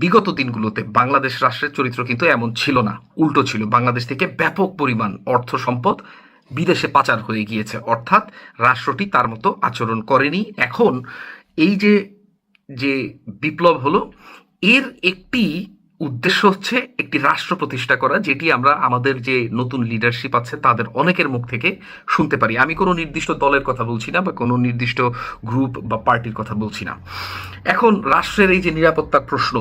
বিগত দিনগুলোতে বাংলাদেশ রাষ্ট্রের চরিত্র কিন্তু এমন ছিল না, উল্টো ছিল। বাংলাদেশ থেকে ব্যাপক পরিমাণ অর্থ সম্পদ বিদেশে পাচার হয়ে গিয়েছে। অর্থাৎ রাষ্ট্রটি তার মতো আচরণ করেনি। এখন এই যে যে বিপ্লব হলো, এর একটি উদ্দেশ্য হচ্ছে একটি রাষ্ট্র প্রতিষ্ঠা করা, যেটি আমরা আমাদের যে নতুন লিডারশিপ আছে তাদের অনেকের মুখ থেকে শুনতে পারি। আমি কোনো নির্দিষ্ট দলের কথা বলছি না বা কোনো নির্দিষ্ট গ্রুপ বা পার্টির কথা বলছি না। এখন রাষ্ট্রের এই যে নিরাপত্তার প্রশ্ন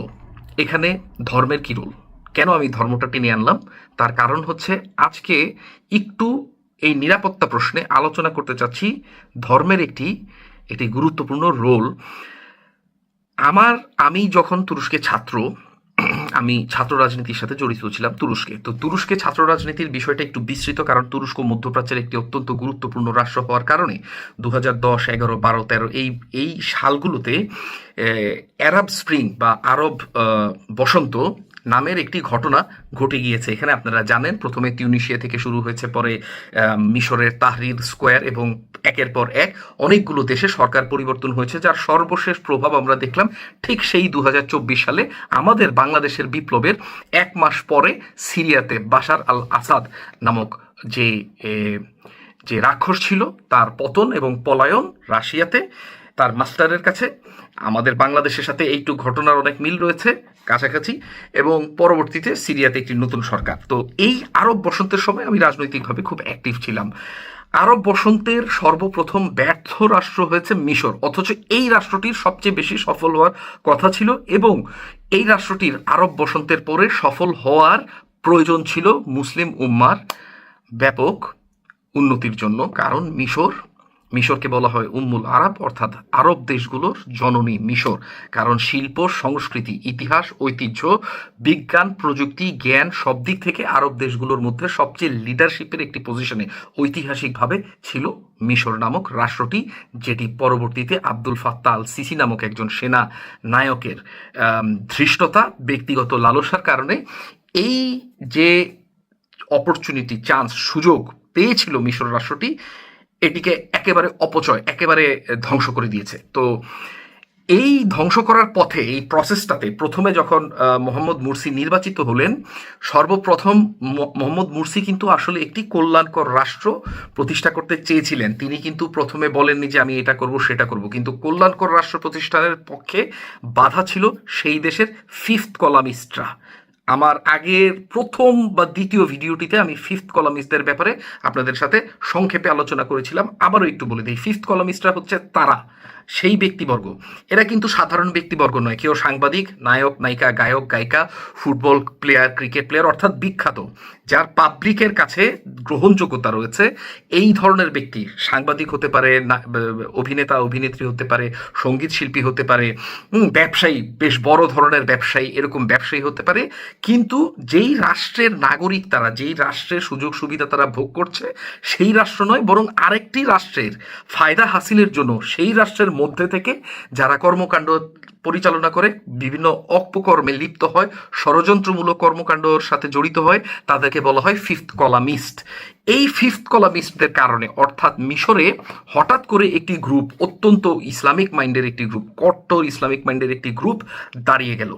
এখানে ধর্মের কী রোল? কেন আমি ধর্মটা টেনে আনলাম? তার কারণ হচ্ছে আজকে একটু এই নিরাপত্তা প্রশ্নে আলোচনা করতে চাচ্ছি ধর্মের একটি একটি গুরুত্বপূর্ণ রোল। আমার, আমি যখন তুরস্কে ছাত্র আমি ছাত্র রাজনীতির সাথে জড়িত ছিলাম তুরস্কে। তো তুরস্কে ছাত্র রাজনীতির বিষয়টা একটু বিস্তৃত কারণ তুরস্ক মধ্যপ্রাচ্যের একটি অত্যন্ত গুরুত্বপূর্ণ রাষ্ট্র হওয়ার কারণে দু হাজার দশ, এগারো, বারো, তেরো এই এই সালগুলোতে অ্যারাব স্প্রিং বা আরব বসন্ত নামের একটি ঘটনা ঘটে গিয়েছে। এখানে আপনারা জানেন, প্রথমে তিউনিশিয়া থেকে শুরু হয়েছে, পরে মিশরের তাহরির স্কোয়ার এবং একের পর এক অনেকগুলো দেশে সরকার পরিবর্তন হয়েছে, যার সর্বশেষ প্রভাব আমরা দেখলাম ঠিক সেই দু হাজার চব্বিশ সালে আমাদের বাংলাদেশের বিপ্লবের এক মাস পরে সিরিয়াতে বাশার আল আসাদ নামক যে যে রাক্ষস ছিল, তার পতন এবং পলায়ন রাশিয়াতে তার মাস্টারের কাছে। আমাদের বাংলাদেশের সাথে এইটু ঘটনার অনেক মিল রয়েছে কাছাকাছি এবং পরবর্তীতে সিরিয়াতে একটি নতুন সরকার। তো এই আরব বসন্তের সময় আমি রাজনৈতিকভাবে খুব অ্যাক্টিভ ছিলাম। আরব বসন্তের সর্বপ্রথম ব্যর্থ রাষ্ট্র হয়েছে মিশর। অথচ এই রাষ্ট্রটির সবচেয়ে বেশি সফল হওয়ার কথা ছিল এবং এই রাষ্ট্রটির আরব বসন্তের পরে সফল হওয়ার প্রয়োজন ছিল মুসলিম উম্মার ব্যাপক উন্নতির জন্য। কারণ মিশর মিশরকে বলা হয় উম্মুল আরব, অর্থাৎ আরব দেশগুলোর জননী মিশর। কারণ শিল্প, সংস্কৃতি, ইতিহাস, ঐতিহ্য, বিজ্ঞান, প্রযুক্তি, জ্ঞান সব দিক থেকে আরব দেশগুলোর মধ্যে সবচেয়ে লিডারশিপের একটি পজিশনে ঐতিহাসিকভাবে ছিল মিশর নামক রাষ্ট্রটি, যেটি পরবর্তীতে আব্দুল ফাত্তা আল সিসি নামক একজন সেনা নায়কের ধৃষ্টতা, ব্যক্তিগত লালসার কারণে এই যে অপরচুনিটি চান্স সুযোগ পেয়েছিল মিশর রাষ্ট্রটি এটিকে একেবারে অপচয়, একেবারে ধ্বংস করে দিয়েছে। তো এই ধ্বংস করার পথে, এই প্রসেসটাতে প্রথমে যখন মোহাম্মদ মুরসি নির্বাচিত হলেন, সর্বপ্রথম মোহাম্মদ মুরসি কিন্তু আসলে একটি কল্যাণকর রাষ্ট্র প্রতিষ্ঠা করতে চেয়েছিলেন। তিনি কিন্তু প্রথমে বলেননি যে আমি এটা করব, সেটা করব। কিন্তু কল্যাণকর রাষ্ট্র প্রতিষ্ঠানের পক্ষে বাধা ছিল সেই দেশের ফিফথ কলামিস্টরা আমার আগের প্রথম বা দ্বিতীয় ভিডিওটিতে আমি ফিফথ কলামিস্টদের ব্যাপারে আপনাদের সাথে সংক্ষেপে আলোচনা করেছিলাম। আবারও একটু বলে দিই ফিফথ কলামিস্টরা হচ্ছে তারা। সেই ব্যক্তিবর্গ। এরা কিন্তু সাধারণ ব্যক্তিবর্গ নয়। কেউ সাংবাদিক, নায়ক, নায়িকা, গায়ক, গায়িকা, ফুটবল প্লেয়ার, ক্রিকেট প্লেয়ার অর্থাৎ বিখ্যাত। যার পাবলিকের কাছে গ্রহণযোগ্যতা রয়েছে। এই ধরনের ব্যক্তি সাংবাদিক হতে পারে অভিনেতা, অভিনেত্রী হতে পারে, সংগীত শিল্পী হতে পারে ব্যবসায়ী, বেশ বড় ধরনের ব্যবসায়ী, এরকম ব্যবসায়ী হতে পারে। কিন্তু যেই রাষ্ট্রের নাগরিক তারা, যেই রাষ্ট্রের সুযোগ সুবিধা তারা ভোগ করছে, সেই রাষ্ট্র নয়, বরং আরেকটি রাষ্ট্রের ফায়দা হাসিলের জন্য সেই রাষ্ট্রের মধ্যে থেকে যারা কর্মকাণ্ড পরিচালনা করে, বিভিন্ন অপকর্মে লিপ্ত হয়, ষড়যন্ত্রমূলক কর্মকাণ্ডর সাথে জড়িত হয়, তাদেরকে বলা হয় ফিফথ কলামিস্ট। এই ফিফথ কলামিস্টদের কারণে, অর্থাৎ মিশরে হঠাৎ করে একটি গ্রুপ, অত্যন্ত ইসলামিক মাইন্ডের একটি গ্রুপ, কট্টর ইসলামিক মাইন্ডের একটি গ্রুপ দাঁড়িয়ে গেল।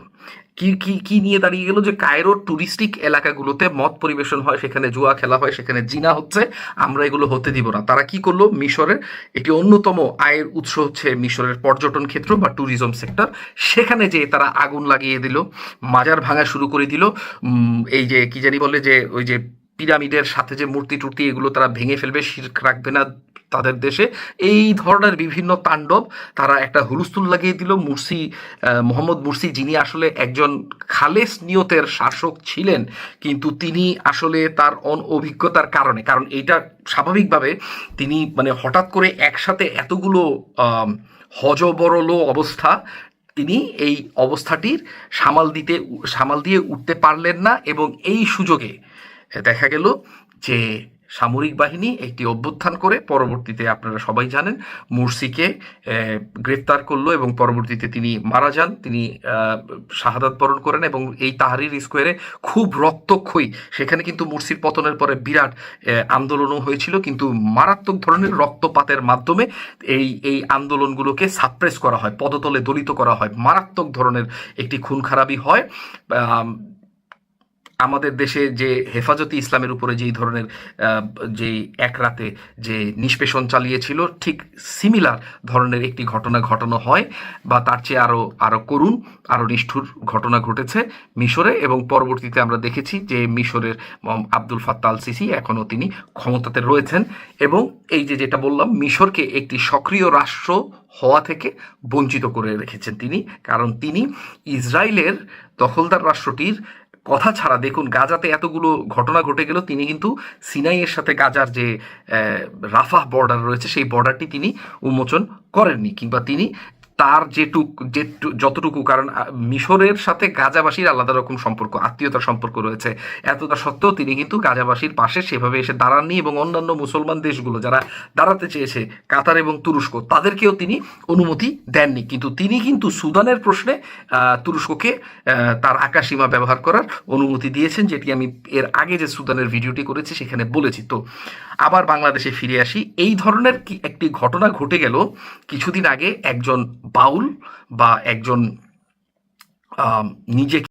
কি কি কি নিয়ে দাঁড়িয়ে গেল? যে কায়রোর টুরিস্টিক এলাকাগুলোতে মদ পরিবেশন হয়, সেখানে জুয়া খেলা হয়, সেখানে জিনা হচ্ছে, আমরা এগুলো হতে দিব না। তারা কি করল? মিশরের একটি অন্যতম আয়ের উৎস হচ্ছে মিশরের পর্যটন ক্ষেত্র বা ট্যুরিজম সেক্টর। সেখানে যে তারা আগুন লাগিয়ে দিল মাজার ভাঙা শুরু করে দিল। এই যে কি জানি বলে যে ওই যে পিরামিডের সাথে যে মূর্তি টুর্তি এগুলো তারা ভেঙে ফেলবে শির্ক রাখবে না তাদের দেশে। এই ধরনের বিভিন্ন তাণ্ডব তারা একটা হুলস্থুল লাগিয়ে দিল। আহ, মোহাম্মদ মুরসি যিনি আসলে একজন খালেস নিয়তের শাসক ছিলেন কিন্তু তিনি আসলে তার অনভিজ্ঞতার কারণে কারণ এইটা স্বাভাবিকভাবে তিনি মানে হঠাৎ করে একসাথে এতগুলো হজবরল অবস্থা তিনি এই অবস্থাটির সামাল দিতে সামাল দিয়ে উঠতে পারলেন না এবং এই সুযোগে দেখা গেল যে সামরিক বাহিনী একটি অভ্যুত্থান করে পরবর্তীতে আপনারা সবাই জানেন মুরসিকে আহ, গ্রেফতার করল এবং পরবর্তীতে তিনি মারা যান। তিনি শাহাদাত বরণ করেন এবং এই তাহারির স্কোয়ারে খুব রক্তক্ষয়ী। সেখানে কিন্তু মুরসির পতনের পরে বিরাট আন্দোলনও হয়েছিল। কিন্তু মারাত্মক ধরনের রক্তপাতের মাধ্যমে এই এই আন্দোলনগুলোকে সাপ্রেস করা হয় পদতলে দলিত করা হয়। মারাত্মক ধরনের একটি খুন খারাপি হয় আমাদের দেশে যে হেফাজতে ইসলামের উপরে যেই ধরনের যেই এক রাতে যে নিষ্পেষণ চালিয়েছিল, ঠিক সিমিলার ধরনের একটি ঘটনা ঘটানো হয় বা তার চেয়ে আরও আরও করুণ আরও নিষ্ঠুর ঘটনা ঘটেছে মিশরে এবং পরবর্তীতে আমরা দেখেছি যে মিশরের আব্দুল ফাত্তাল সিসি এখনও তিনি ক্ষমতাতে রয়েছেন এবং এই যে যেটা বললাম, মিশরকে একটি সক্রিয় রাষ্ট্র হওয়া থেকে বঞ্চিত করে রেখেছেন তিনি। কারণ তিনি ইসরায়েলের দখলদার রাষ্ট্রটির কথা ছাড়া, দেখুন, গাজাতে এতগুলো ঘটনা ঘটে গেল তিনি কিন্তু সিনাইয়ের সাথে গাজার যে রাফাহ বর্ডার রয়েছে, সেই বর্ডারটি তিনি উন্মোচন করেননি কিংবা তিনি তার যেটুক যে যতটুকু, কারণ মিশরের সাথে গাজাবাসীর আলাদা রকম সম্পর্ক, আত্মীয়তার সম্পর্ক রয়েছে। এতটা সত্ত্বেও তিনি কিন্তু গাজাবাসীর পাশে সেভাবে এসে দাঁড়াননি এবং অন্যান্য মুসলমান দেশগুলো যারা দাঁড়াতে চেয়েছে, কাতার এবং তুরস্ক, তাদেরকেও তিনি অনুমতি দেননি। কিন্তু তিনি কিন্তু সুদানের প্রশ্নে তুরস্ককে তার আকাশসীমা ব্যবহার করার অনুমতি দিয়েছেন, যেটি আমি এর আগে যে সুদানের ভিডিওটি করেছি সেখানে বলেছি। তো আবার বাংলাদেশে ফিরে আসি। এই ধরনের একটি ঘটনা ঘটে গেল, কিছুদিন আগে একজন বাউল বা একজন নিজেকে নিজে